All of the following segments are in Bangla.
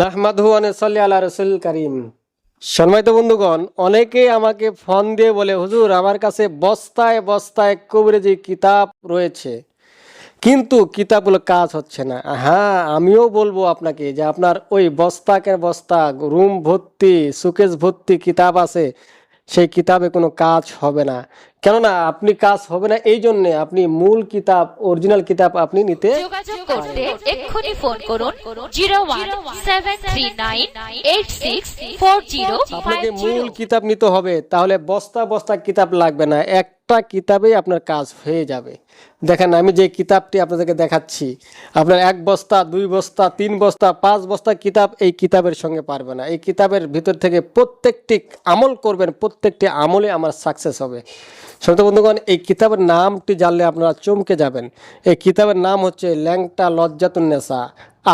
নাহমাদহু সাল্লি আল্লাহ রসুল করিম। সম্মানিত বন্ধুগণ অনেকেই আমাকে ফোন দিয়ে বলে, হুজুর, আমার কাছে বস্তায় বস্তায় কবিরাজি কিতাব রয়েছে, কিন্তু কিতাবগুলো কাজ হচ্ছে না। হ্যাঁ আমিও বলব আপনাকে যে আপনার ওই বস্তাকে বস্তা, রুম ভর্তি, সুকেশ ভর্তি কিতাব আছে সেই কিতাবে কোনো কাজ হবে না। কেননা আপনি কাজ হবে না এই জন্য আপনি মূল কিতাব অরিজিনাল কিতাব আপনি নিতে যোগাযোগ করতে এক্ষুনি ফোন করুন জিরো আপনাকে মূল কিতাব নিতে হবে তাহলে বস্তা বস্তা কিতাব লাগবে না। একটা কিতাবেই আপনার কাজ হয়ে যাবে। দেখেন, আমি যে কিতাবটি আপনাদেরকে দেখাচ্ছি, আপনার এক বস্তা, দুই বস্তা, তিন বস্তা, পাঁচ বস্তা কিতাব এই কিতাবের সঙ্গে পারবে না। এই কিতাবের ভিতর থেকে প্রত্যেকটি আমল করবেন, প্রত্যেকটি আমলে আমার সাকসেস হবে। শ্রোতা বন্ধুগণ, এই কিতাবের নামটি জানলে আপনারা চমকে যাবেন। এই কিতাবের নাম হচ্ছে ল্যাংটা লজ্জাতুন্নেসা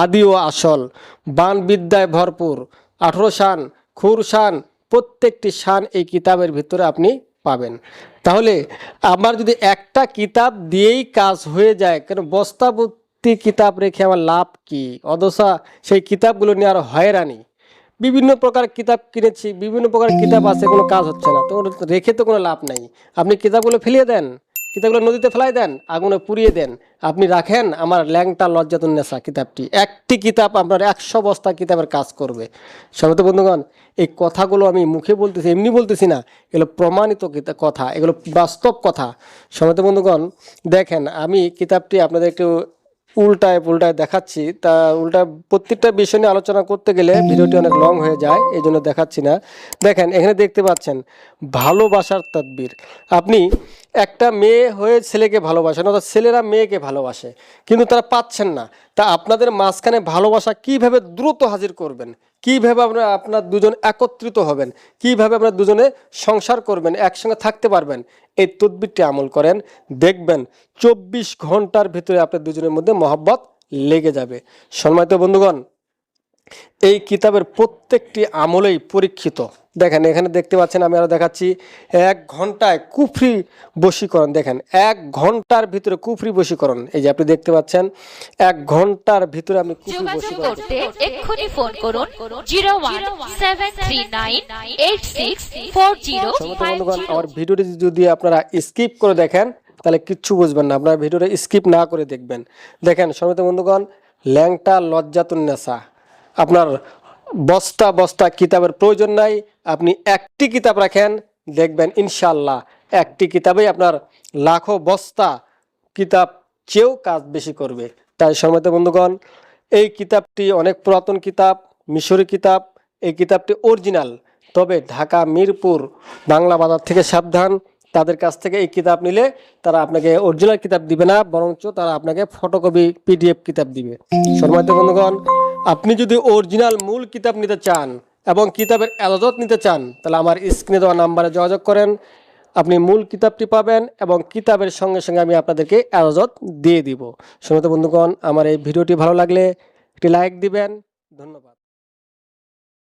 আদি ও আসল বান বিদ্যায় ভরপুর, আঠেরো শান, খুর শান, প্রত্যেকটি শান এই কিতাবের ভিতরে আপনি পাবেন। তাহলে আমার যদি একটা কিতাব দিয়েই কাজ হয়ে যায়, কেন বস্তাবর্তী কিতাব রেখে আমার লাভ কি? অদশা সেই কিতাবগুলো নিয়ে আরও হয়রানি। বিভিন্ন প্রকার কিতাব কিনেছি, বিভিন্ন প্রকার কিতাব আছে, কোনো কাজ হচ্ছে না। তো রেখে তো কোনো লাভ নাই। আপনি কিতাবগুলো ফেলিয়ে দেন। কিতাবগুলো নদীতে ফেলাই দেন, আগুনে পুড়িয়ে দেন। আপনি রাখেন আমার ল্যাংটা লজ্জাতুন্নেসা কিতাবটি। একটি কিতাব আপনার একশো বস্তা কিতাবের কাজ করবে। সর্বত বন্ধুগণ, এই কথাগুলো আমি মুখে বলতেছি, এমনি বলতেছি না। এগুলো প্রমাণিত কথা, এগুলো বাস্তব কথা। সর্বত বন্ধুগণ, দেখেন, আমি কিতাবটি আপনাদের একটু উল্টায় উল্টায় দেখাচ্ছি। তা উল্টা প্রত্যেকটা বিষয় নিয়ে আলোচনা করতে গেলে ভিডিওটি অনেক লং হয়ে যায় এই জন্য দেখাচ্ছি না। দেখেন এখানে দেখতে পাচ্ছেন ভালোবাসার তদ্বির। আপনি একটা মেয়ে হয়ে ছেলেকে ভালোবাসেন অর্থাৎ ছেলেরা মেয়েকে ভালোবাসে কিন্তু তারা পাচ্ছেন না। তা আপনাদের মাঝখানে ভালোবাসা কীভাবে দ্রুত হাজির করবেন? কীভাবে আপনার আপনার দুজন একত্রিত হবেন? কীভাবে আপনার দুজনে সংসার করবেন, একসঙ্গে থাকতে পারবেন? এই তদবিরটি আমল করেন, দেখবেন চব্বিশ ঘণ্টার ভিতরে আপনার দুজনের মধ্যে মহব্বত লেগে যাবে। সম্মানিত বন্ধুগণ, এই কিতাবের প্রত্যেকটি আমলেই পরীক্ষিত। দেখেন এখানে দেখতে পাচ্ছেন আমি আরও দেখাচ্ছি এক ঘন্টায় কুফরি বশীকরণ। দেখেন এক ঘণ্টার ভিতরে কুফরি বশীকরণ। এই যে আপনি দেখতে পাচ্ছেন এক ঘণ্টার ভিতরে আমি কুফরি বশীকরণ। করতে এক্ষুনি ফোন করুন বন্ধুগণ আমার ভিডিওটি যদি আপনারা স্কিপ করে দেখেন তাহলে কিচ্ছু বুঝবেন না। আপনারা ভিডিওটা স্কিপ না করে দেখবেন। দেখেন সমস্ত বন্ধুগণ ল্যাংটা লজ্জাতুন্নেসা আপনার বস্তা বস্তা কিতাবের প্রয়োজন নাই। আপনি একটি কিতাব রাখেন, দেখবেন ইনশাল্লাহ একটি কিতাবেই আপনার লাখো বস্তা কিতাব চেয়েও কাজ বেশি করবে। তাই সময় বন্ধুগণ, এই কিতাবটি অনেক পুরাতন কিতাব, মিশরি কিতাব, এই কিতাবটি অরিজিনাল। তবে ঢাকা, মিরপুর, বাংলা বাজার থেকে সাবধান, তাদের কাছ থেকে এই কিতাব নিলে তারা আপনাকে অরিজিনাল কিতাব দিবে না, বরঞ্চ তারা আপনাকে ফটোকপি, পিডিএফ কিতাব দিবে। সম্মানিত বন্ধুগণ আপনি যদি অরিজিনাল মূল কিতাব নিতে চান এবং কিতাবের এলাজত নিতে চান, তাহলে আমার স্ক্রিনে দেওয়া নাম্বারে যোগাযোগ করেন। আপনি মূল কিতাবটি পাবেন এবং কিতাবের সঙ্গে সঙ্গে আমি আপনাদেরকে এলাজত দিয়ে দিব। সমস্ত বন্ধুগণ, আমার এই ভিডিওটি ভালো লাগলে একটি লাইক দিবেন। ধন্যবাদ।